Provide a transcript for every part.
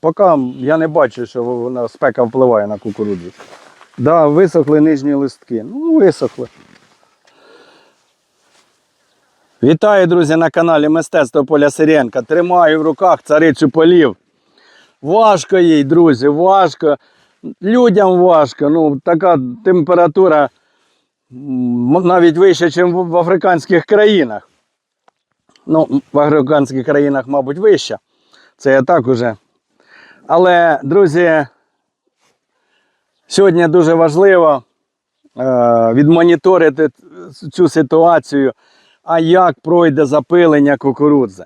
поки я не бачу, що вона спека впливає на кукурудзу. Да, висохли нижні листки. Ну, висохли. Вітаю, друзі, на каналі Мистецтво Поля Сиренка. Тримаю в руках царицю полів. Важко їй, друзі, важко. Людям важко. Ну, така температура навіть вища, ніж в в африканських країнах. Ну, в африканських країнах, мабуть, вища. Це я так уже. Але, друзі, сьогодні дуже важливо е, відмоніторити цю ситуацію, а як пройде запилення кукурудзи.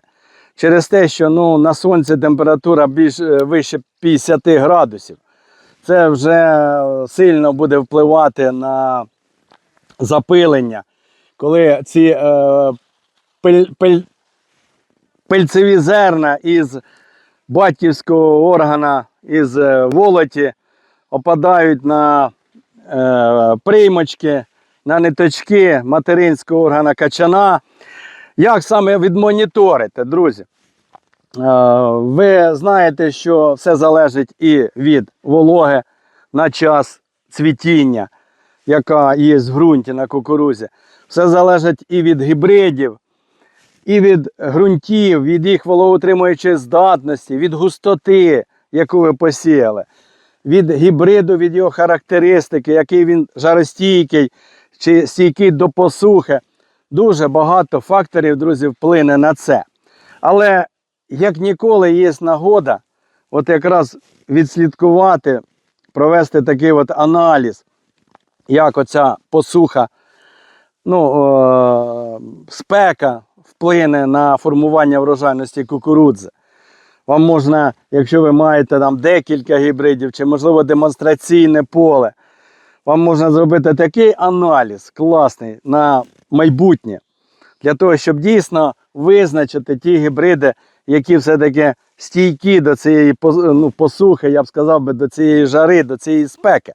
Через те, що ну, на сонці температура більш е, вище 50 градусів. Це вже сильно буде впливати на запилення, коли ці е, пиль, пиль, пильцеві зерна із батьківського органа, із е, волоті опадають на е, приймочки, на ниточки материнського органа качана. Як саме відмоніторити, друзі? Е, Ви знаєте, що все залежить і від вологи на час цвітіння, яка є в ґрунті на кукурузі. Все залежить і від гібридів, і від ґрунтів, від їх вологоутримуючої здатності, від густоти, яку ви посіяли, від гібриду, від його характеристики, який він жаростійкий чи стійкий до посухи. Дуже багато факторів, друзі, вплине на це. Але як ніколи є нагода, от якраз відслідкувати, провести такий от аналіз, як оця посуха, ну, е, спека вплине на формування врожайності кукурудзи. Вам можна, якщо ви маєте там декілька гібридів, чи, можливо, демонстраційне поле, вам можна зробити такий аналіз класний на майбутнє, для того, щоб дійсно визначити ті гібриди, які все-таки стійкі до цієї ну, посухи, я б сказав би, до цієї жари, до цієї спеки.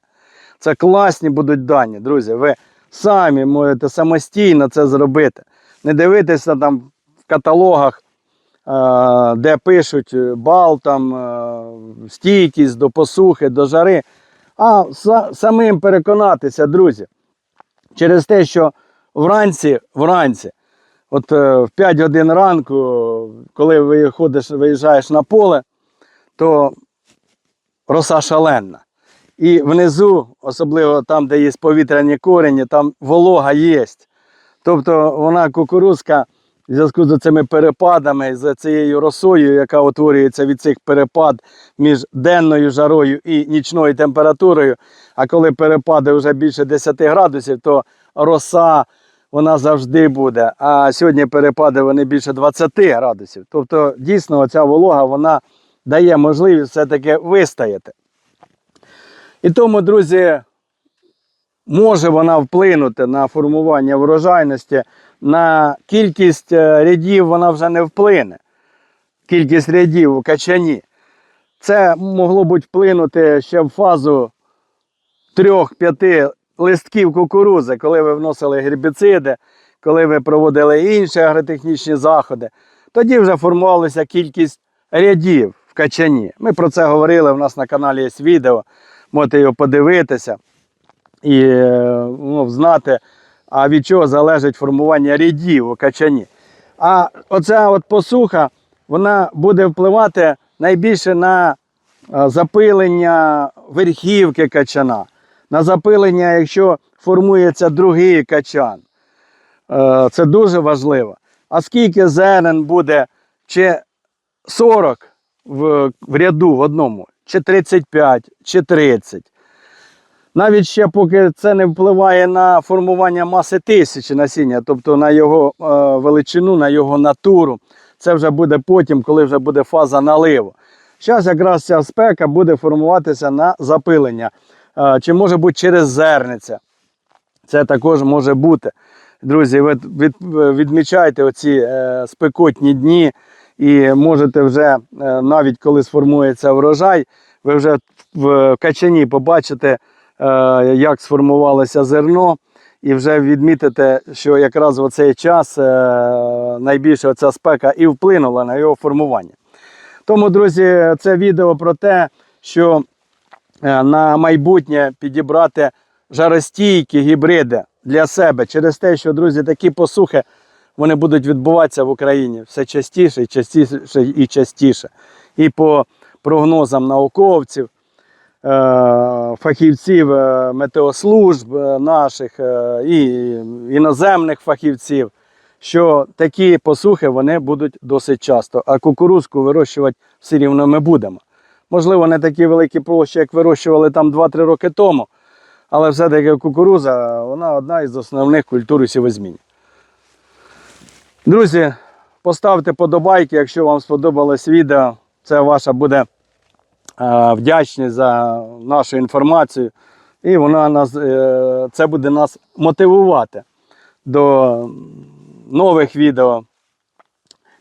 Це класні будуть дані, друзі. Ви самі можете самостійно це зробити. Не дивитися там в каталогах, е, де пишуть е, бал, там, е, стійкість до посухи, до жари, а самим переконатися, друзі, через те, що вранці, вранці, от в 5 годин ранку, коли виходиш, виїжджаєш на поле, то роса шаленна. І внизу, особливо там, де є повітряні корені, там волога є. Тобто вона кукурузка в зв'язку з цими перепадами, з цією росою, яка утворюється від цих перепад між денною жарою і нічною температурою. А коли перепади вже більше 10 градусів, то роса вона завжди буде. А сьогодні перепади вони більше 20 градусів. Тобто, дійсно, ця волога вона дає можливість все-таки вистояти. І тому, друзі, може вона вплинути на формування врожайності, на кількість е, рядів вона вже не вплине. Кількість рядів у качані. Це могло б вплинути ще в фазу 3-5 листків кукурузи, коли ви вносили гербіциди, коли ви проводили інші агротехнічні заходи. Тоді вже формувалася кількість рядів в качані. Ми про це говорили. У нас на каналі є відео, можете його подивитися і ну, знати, а від чого залежить формування рядів у качані. А оця от посуха вона буде впливати найбільше на е, запилення верхівки качана, на запилення, якщо формується другий качан. Е, Це дуже важливо. А скільки зерен буде, чи 40 в, в ряду в одному, чи 35, чи 30. Навіть ще поки це не впливає на формування маси тисячі насіння, тобто на його е, величину, на його натуру. Це вже буде потім, коли вже буде фаза наливу. Зараз якраз ця спека буде формуватися на запилення. Е, чи може бути через зерниця. Це також може бути. Друзі, ви від, відмічайте оці е, спекотні дні і можете вже, е, навіть коли сформується врожай, ви вже в качані побачите, як сформувалося зерно, і вже відмітите, що якраз в цей час е, найбільше ця спека і вплинула на його формування. Тому, друзі, це відео про те, що е, на майбутнє підібрати жаростійкі гібриди для себе через те, що, друзі, такі посухи вони будуть відбуватися в Україні все частіше і частіше і частіше. І по прогнозам науковців, е, фахівців е, метеослужб е, наших е, і іноземних фахівців, що такі посухи вони будуть досить часто, а кукурузку вирощувати все рівно ми будемо. Можливо, не такі великі площі, як вирощували там 2-3 роки тому, але все-таки кукуруза вона одна із основних культур у. Друзі, поставте подобайки, якщо вам сподобалось відео. Це ваша буде е, вдячність за нашу інформацію. І вона нас, е, це буде нас мотивувати до нових відео.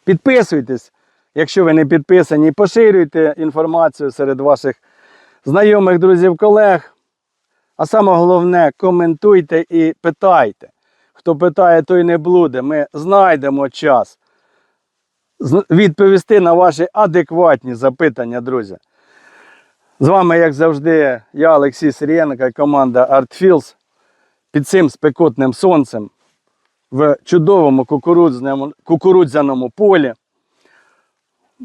Підписуйтесь, якщо ви не підписані, поширюйте інформацію серед ваших знайомих, друзів, колег. А саме головне, коментуйте і питайте. Хто питає, той не блуде. Ми знайдемо час відповісти на ваші адекватні запитання, друзі. З вами, як завжди, я, Олексій Сирієнко команда ArtFields. Під цим спекотним сонцем в чудовому кукурудзяному полі.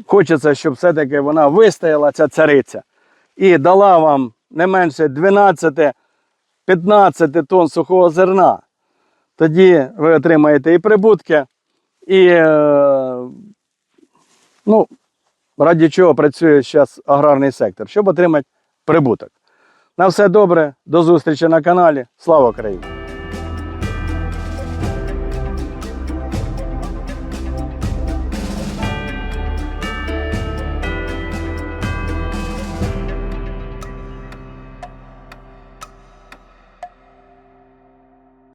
Хочеться, щоб все-таки вона вистояла, ця цариця, і дала вам не менше 12-15 тонн сухого зерна. Тоді ви отримаєте і прибутки, і е, ну, раді чого працює зараз аграрний сектор, щоб отримати прибуток. На все добре, до зустрічі на каналі. Слава Україні!